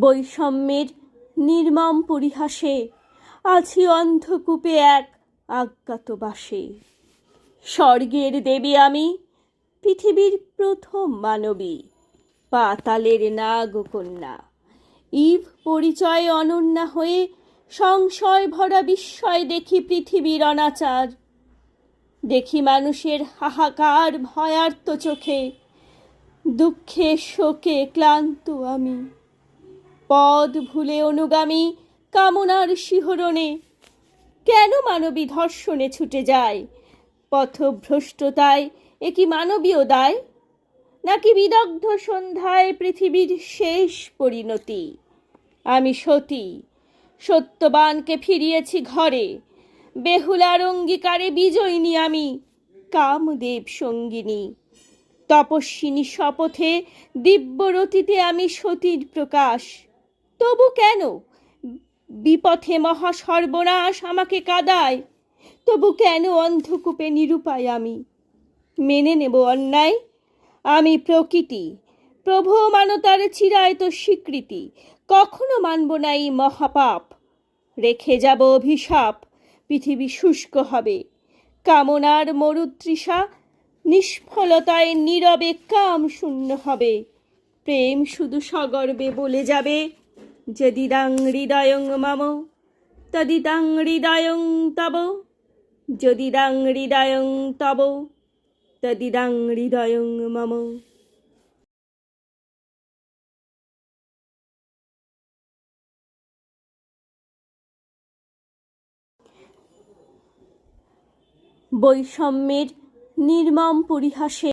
বৈষম্যের নির্মম পরিহাসে আছি অন্ধকূপে এক আজ্ঞাতবাসে স্বর্গের দেবী আমি, পৃথিবীর প্রথম মানবী, পাতালের নাগকন্যা ইভ পরিচয়ে অনন্যা হয়ে সংশয় ভরা বিস্ময় দেখি পৃথিবীর অনাচার। দেখি মানুষের হাহাকার ভয়ার্ত চোখে, দুঃখে শোকে ক্লান্ত আমি। পদ ভুলে অনুগামী কামনার শিহরণে। কেন মানবী ধর্ষণে ছুটে যায়? পথভ্রষ্টতায় এ কি মানবীয় দায়? নাকি বিদগ্ধ সন্ধ্যায় পৃথিবীর শেষ পরিণতি? আমি সতী, সত্যবানকে ফিরিয়েছি ঘরে। বেহুলার অঙ্গীকারে বিজয়িনী আমি, কামদেব সঙ্গিনী। তপস্বিনী শপথে দিব্যরতিতে আমি সতীর প্রকাশ। তবু কেন? বিপথে মহা সর্বনাশ আমাকে কাদায়। তবু কেন অন্ধকূপে নিরুপায় আমি? মেনে নেব অন্যায়। আমি প্রকৃতি। প্রভু মানতার চিরায়ত স্বীকৃতি। কখনো মানব না এই মহাপাপ। রেখে যাব অভিশাপ। পৃথিবী শুষ্ক হবে। কামনার মরুতৃষা নিষ্ফলতায় নীরবে কাম শূন্য হবে। প্রেম শুধু সগর্বে বলে যাবে। যদিদাং হৃদয়ং মম তদিদাং হৃদয়ং তব যদিদাং হৃদয়ং তব তদিদাং হৃদয়ং মম বৈষম্যের নির্মম পরিহাসে